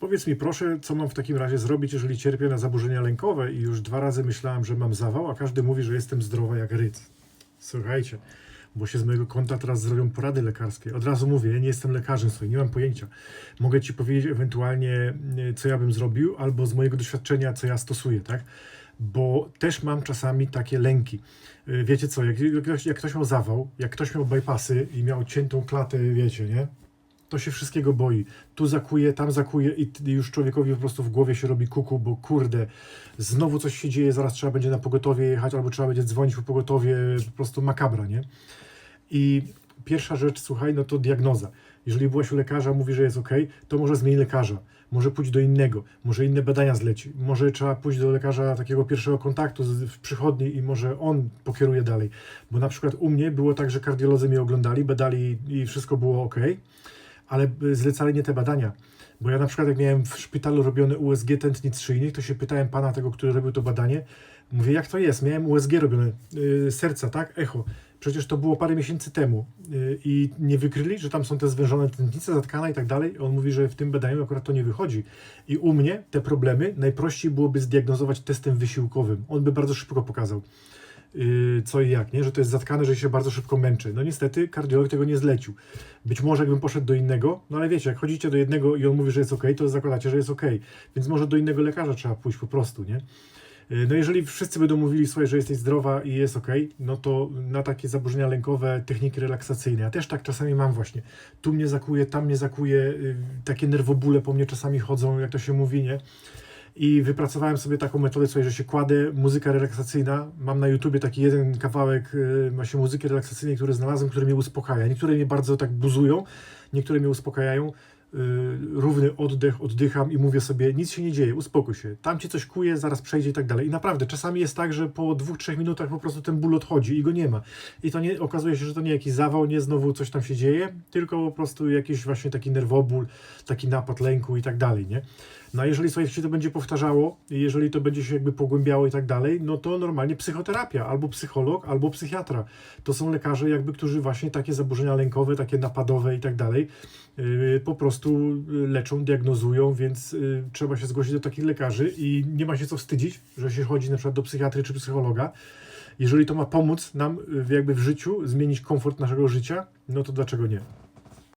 Powiedz mi proszę, co mam w takim razie zrobić, jeżeli cierpię na zaburzenia lękowe i już dwa razy myślałem, że mam zawał, a każdy mówi, że jestem zdrowa jak ryc. Słuchajcie, bo się z mojego konta teraz zrobią porady lekarskie. Od razu mówię, ja nie jestem lekarzem swoim, nie mam pojęcia. Mogę ci powiedzieć ewentualnie, y, co ja bym zrobił, albo z mojego doświadczenia, co ja stosuję, tak? Bo też mam czasami takie lęki. Y, Wiecie co, jak, jak ktoś miał zawał, jak ktoś miał bypassy i miał ciętą klatę, wiecie, nie? To się wszystkiego boi. Tu zakuje, tam zakuje i już człowiekowi po prostu w głowie się robi kuku, bo kurde, znowu coś się dzieje, zaraz trzeba będzie na pogotowie jechać, albo trzeba będzie dzwonić po pogotowie, po prostu makabra, nie? I pierwsza rzecz, słuchaj, no to diagnoza. Jeżeli byłaś u lekarza, mówi, że jest ok, to może zmień lekarza. Może pójść do innego, może inne badania zleci, może trzeba pójść do lekarza takiego pierwszego kontaktu w przychodni i może on pokieruje dalej. Bo na przykład u mnie było tak, że kardiolodzy mnie oglądali, badali i wszystko było ok, ale zlecali nie te badania. Bo ja na przykład jak miałem w szpitalu robione USG tętnic szyjnych, to się pytałem pana tego, który robił to badanie, mówię, jak to jest? Miałem USG robione, y, serca, tak? Echo. Przecież to było parę miesięcy temu y, i nie wykryli, że tam są te zwężone tętnice, zatkana i tak dalej. On mówi, że w tym badaniu akurat to nie wychodzi. I u mnie te problemy najprościej byłoby zdiagnozować testem wysiłkowym. On by bardzo szybko pokazał yy, co i jak, nie? że to jest zatkane, że się bardzo szybko męczy. No niestety kardiolog tego nie zlecił. Być może jakbym poszedł do innego, no ale wiecie, jak chodzicie do jednego i on mówi, że jest ok, to zakładacie, że jest ok. Więc może do innego lekarza trzeba pójść po prostu, nie? Yy, No jeżeli wszyscy będą mówili, słuchaj, że jesteś zdrowa i jest ok, no to na takie zaburzenia lękowe techniki relaksacyjne. Ja też tak czasami mam właśnie. Tu mnie zakuje, tam mnie zakuje, yy, takie nerwobóle po mnie czasami chodzą, jak to się mówi, nie? I wypracowałem sobie taką metodę, słuchaj, że się kładę, muzyka relaksacyjna. Mam na YouTubie taki jeden kawałek y, właśnie muzyki relaksacyjnej, który znalazłem, który mnie uspokaja. Niektóre mnie bardzo tak buzują, niektóre mnie uspokajają. Y, równy oddech, oddycham i mówię sobie, nic się nie dzieje, uspokój się. Tam cię coś kuje, zaraz przejdzie i tak dalej. I naprawdę, czasami jest tak, że po dwóch, trzech minutach po prostu ten ból odchodzi i go nie ma. I to nie, okazuje się, że to nie jakiś zawał, nie znowu coś tam się dzieje, tylko po prostu jakiś właśnie taki nerwoból, taki napad lęku i tak dalej, nie? No a jeżeli sobie się to będzie powtarzało, jeżeli to będzie się jakby pogłębiało i tak dalej, no to normalnie psychoterapia, albo psycholog, albo psychiatra. To są lekarze jakby, którzy właśnie takie zaburzenia lękowe, takie napadowe i tak dalej, yy, po prostu leczą, diagnozują, więc yy, trzeba się zgłosić do takich lekarzy i nie ma się co wstydzić, że się chodzi na przykład do psychiatry czy psychologa. Jeżeli to ma pomóc nam yy, jakby w życiu, zmienić komfort naszego życia, no to dlaczego nie?